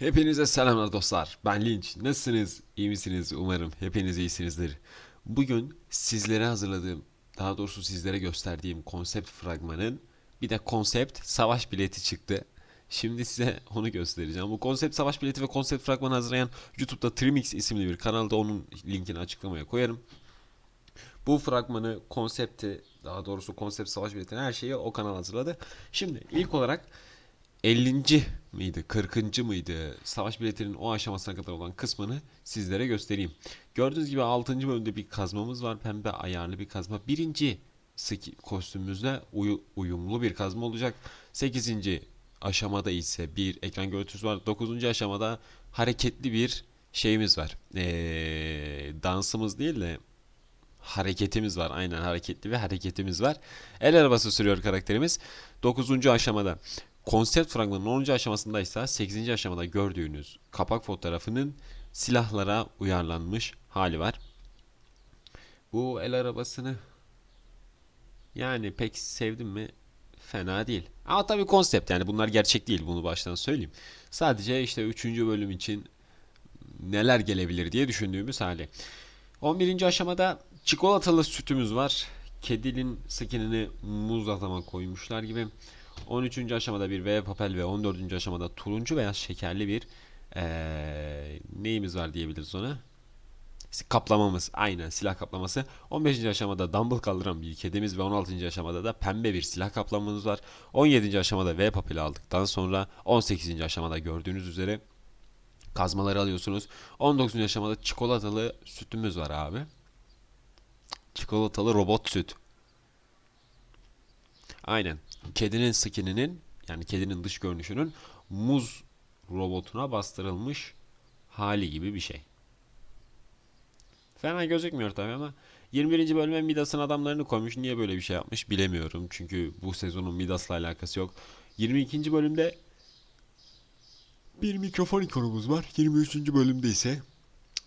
Hepinize selamlar dostlar. Ben Linç. Nasılsınız? İyi misiniz? Umarım hepiniz iyisinizdir. Bugün sizlere hazırladığım, daha doğrusu sizlere gösterdiğim konsept fragmanın bir de konsept savaş bileti çıktı. Şimdi size onu göstereceğim. Bu konsept savaş bileti ve konsept fragmanı hazırlayan YouTube'da Trimix isimli bir kanalda onun linkini açıklamaya koyarım. Bu fragmanı, konsepti, daha doğrusu konsept savaş biletini her şeyi o kanal hazırladı. Şimdi ilk olarak 50. miydi, 40. mıydı savaş biletinin o aşamasına kadar olan kısmını sizlere göstereyim. Gördüğünüz gibi 6. bölümde bir kazmamız var. Pembe ayarlı bir kazma. Birinci kostümümüzle uyu- uyumlu bir kazma olacak. 8. aşamada ise bir ekran görüntüsü var. 9. aşamada hareketli bir şeyimiz var. Ee, dansımız değil de hareketimiz var. Aynen hareketli ve hareketimiz var. El arabası sürüyor karakterimiz. 9. aşamada konsept fragmanının 10. aşamasındaysa 8. aşamada gördüğünüz kapak fotoğrafının silahlara uyarlanmış hali var. Bu el arabasını yani pek sevdim mi? Fena değil. Ama tabii konsept yani bunlar gerçek değil bunu baştan söyleyeyim. Sadece işte 3. bölüm için neler gelebilir diye düşündüğümüz hali. 11. aşamada çikolatalı sütümüz var. Kedinin skinini muz adama koymuşlar gibi. 13. aşamada bir V papel ve 14. aşamada turuncu veya şekerli bir eee, neyimiz var diyebiliriz ona. Kaplamamız. Aynen silah kaplaması. 15. aşamada dumbbell kaldıran bir kedimiz ve 16. aşamada da pembe bir silah kaplamamız var. 17. aşamada V papeli aldıktan sonra 18. aşamada gördüğünüz üzere kazmaları alıyorsunuz. 19. aşamada çikolatalı sütümüz var abi. Çikolatalı robot süt. Aynen. Kedinin skininin yani kedinin dış görünüşünün muz robotuna bastırılmış hali gibi bir şey. Fena gözükmüyor tabii ama 21. bölüme Midas'ın adamlarını koymuş. Niye böyle bir şey yapmış bilemiyorum. Çünkü bu sezonun Midas'la alakası yok. 22. bölümde bir mikrofon ikonumuz var. 23. bölümde ise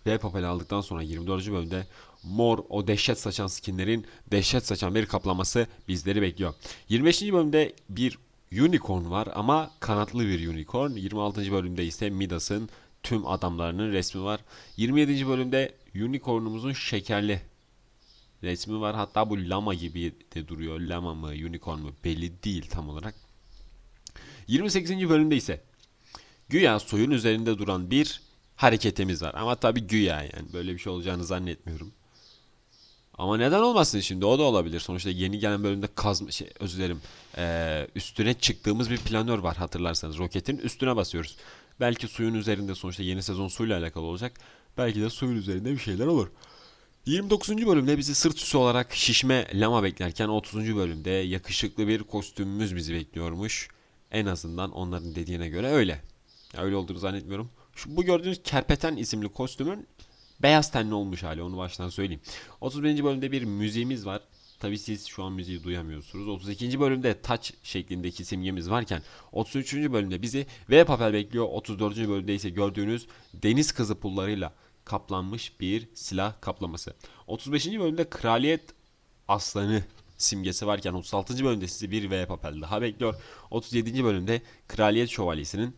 V papel aldıktan sonra 24. bölümde mor o dehşet saçan skinlerin dehşet saçan bir kaplaması bizleri bekliyor. 25. bölümde bir unicorn var ama kanatlı bir unicorn. 26. bölümde ise Midas'ın tüm adamlarının resmi var. 27. bölümde unicornumuzun şekerli resmi var. Hatta bu lama gibi de duruyor. Lama mı unicorn mu belli değil tam olarak. 28. bölümde ise güya suyun üzerinde duran bir hareketimiz var. Ama tabii güya yani böyle bir şey olacağını zannetmiyorum. Ama neden olmasın şimdi o da olabilir. Sonuçta yeni gelen bölümde kazma şey özür dilerim. Ee, üstüne çıktığımız bir planör var hatırlarsanız. Roketin üstüne basıyoruz. Belki suyun üzerinde sonuçta yeni sezon suyla alakalı olacak. Belki de suyun üzerinde bir şeyler olur. 29. bölümde bizi sırt üstü olarak şişme lama beklerken 30. bölümde yakışıklı bir kostümümüz bizi bekliyormuş. En azından onların dediğine göre öyle. Ya öyle olduğunu zannetmiyorum. Şu, bu gördüğünüz Kerpeten isimli kostümün beyaz tenli olmuş hali onu baştan söyleyeyim. 31. bölümde bir müziğimiz var. Tabi siz şu an müziği duyamıyorsunuz. 32. bölümde taç şeklindeki simgemiz varken 33. bölümde bizi V papel bekliyor. 34. bölümde ise gördüğünüz deniz kızı pullarıyla kaplanmış bir silah kaplaması. 35. bölümde kraliyet aslanı simgesi varken 36. bölümde sizi bir V papel daha bekliyor. 37. bölümde kraliyet şövalyesinin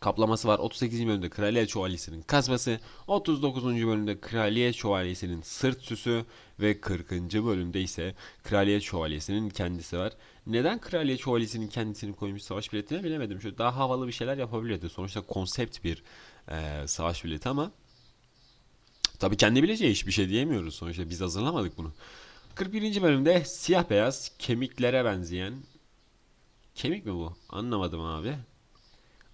kaplaması var. 38. bölümde Kraliyet Şövalyesi'nin kazması, 39. bölümde Kraliyet Şövalyesi'nin sırt süsü ve 40. bölümde ise Kraliyet Şövalyesi'nin kendisi var. Neden Kraliyet Şövalyesi'nin kendisini koymuş savaş biletine bilemedim. Şöyle daha havalı bir şeyler yapabilirdi. Sonuçta konsept bir eee, savaş bileti ama tabii kendi bileceği hiçbir şey diyemiyoruz. Sonuçta biz hazırlamadık bunu. 41. bölümde siyah beyaz kemiklere benzeyen kemik mi bu? Anlamadım abi.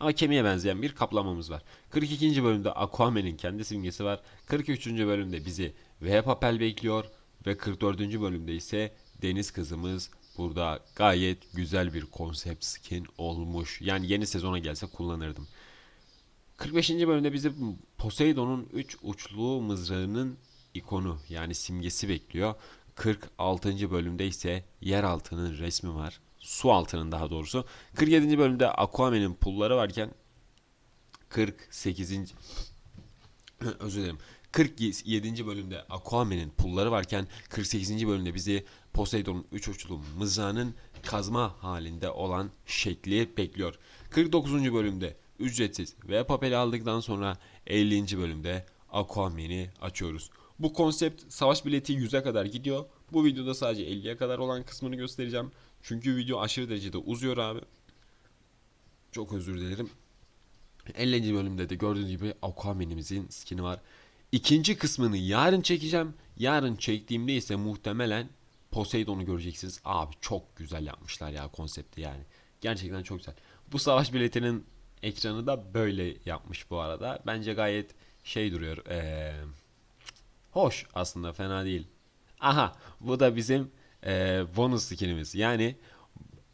Ama kemiğe benzeyen bir kaplamamız var. 42. bölümde Aquaman'in kendi simgesi var. 43. bölümde bizi V papel bekliyor ve 44. bölümde ise deniz kızımız burada gayet güzel bir konsept skin olmuş. Yani yeni sezona gelse kullanırdım. 45. bölümde bizi Poseidon'un 3 uçlu mızrağının ikonu yani simgesi bekliyor. 46. bölümde ise yeraltının resmi var. Su altının daha doğrusu. 47. bölümde Aquaman'in pulları varken 48. özür dilerim. 47. bölümde Aquaman'in pulları varken 48. bölümde bizi Poseidon'un 3 uçlu mızrağının kazma halinde olan şekli bekliyor. 49. bölümde ücretsiz ve papeli aldıktan sonra 50. bölümde Aquaman'i açıyoruz. Bu konsept savaş bileti 100'e kadar gidiyor. Bu videoda sadece 50'ye kadar olan kısmını göstereceğim. Çünkü video aşırı derecede uzuyor abi. Çok özür dilerim. 50. bölümde de gördüğünüz gibi Aquaman'imizin skini var. İkinci kısmını yarın çekeceğim. Yarın çektiğimde ise muhtemelen Poseidon'u göreceksiniz. Abi çok güzel yapmışlar ya konsepti yani. Gerçekten çok güzel. Bu savaş biletinin ekranı da böyle yapmış bu arada. Bence gayet şey duruyor. Ee, hoş aslında fena değil. Aha bu da bizim ee, bonus skinimiz. Yani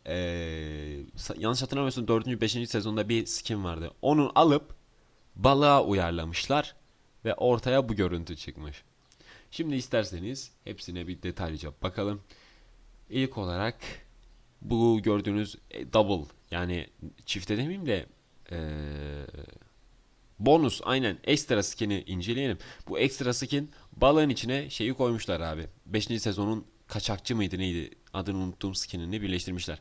ee, sa- yanlış hatırlamıyorsun 4. 5. sezonda bir skin vardı. Onu alıp balığa uyarlamışlar ve ortaya bu görüntü çıkmış. Şimdi isterseniz hepsine bir detaylıca bakalım. İlk olarak bu gördüğünüz e, double yani çifte demeyeyim de eee, bonus aynen ekstra skin'i inceleyelim. Bu ekstra skin balığın içine şeyi koymuşlar abi. 5. sezonun kaçakçı mıydı neydi adını unuttuğum skin'ini birleştirmişler.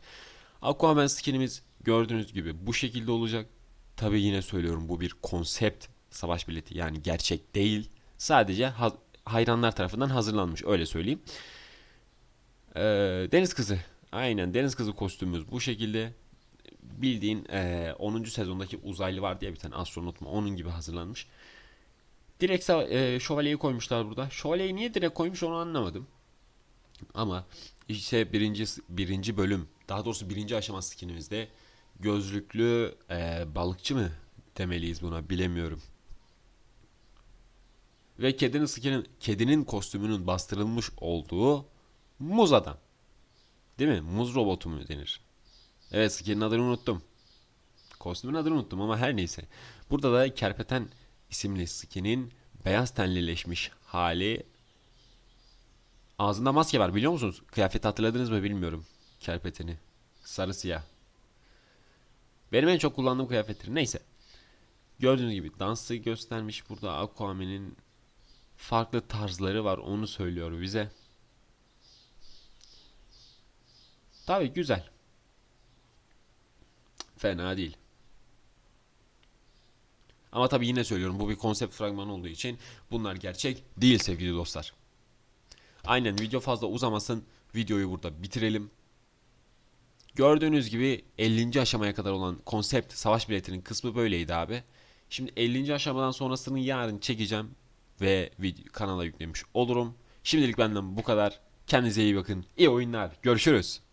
Aquaman skin'imiz gördüğünüz gibi bu şekilde olacak. Tabi yine söylüyorum bu bir konsept savaş bileti yani gerçek değil. Sadece ha- hayranlar tarafından hazırlanmış öyle söyleyeyim. Ee, Deniz Kızı. Aynen Deniz Kızı kostümümüz bu şekilde. Bildiğin ee, 10. sezondaki uzaylı var diye bir tane astronot mu onun gibi hazırlanmış. Direkt ee, şövalyeyi koymuşlar burada. Şövalyeyi niye direkt koymuş onu anlamadım. Ama işte birinci birinci bölüm daha doğrusu birinci aşama skinimizde gözlüklü ee, balıkçı mı demeliyiz buna bilemiyorum. Ve kedinin skinin, kedinin kostümünün bastırılmış olduğu muz adam. Değil mi? Muz robotu mu denir? Evet skinin adını unuttum. Kostümün adını unuttum ama her neyse. Burada da Kerpeten isimli skinin beyaz tenlileşmiş hali. Ağzında maske var biliyor musunuz? Kıyafeti hatırladınız mı bilmiyorum. Kerpeteni. Sarı siyah. Benim en çok kullandığım kıyafettir. Neyse. Gördüğünüz gibi dansı göstermiş burada Aquaman'in farklı tarzları var onu söylüyor bize. Tabii güzel. Fena değil. Ama tabii yine söylüyorum bu bir konsept fragmanı olduğu için bunlar gerçek değil sevgili dostlar. Aynen video fazla uzamasın. Videoyu burada bitirelim. Gördüğünüz gibi 50. aşamaya kadar olan konsept savaş biletinin kısmı böyleydi abi. Şimdi 50. aşamadan sonrasını yarın çekeceğim ve video, kanala yüklemiş olurum. Şimdilik benden bu kadar. Kendinize iyi bakın. İyi oyunlar. Görüşürüz.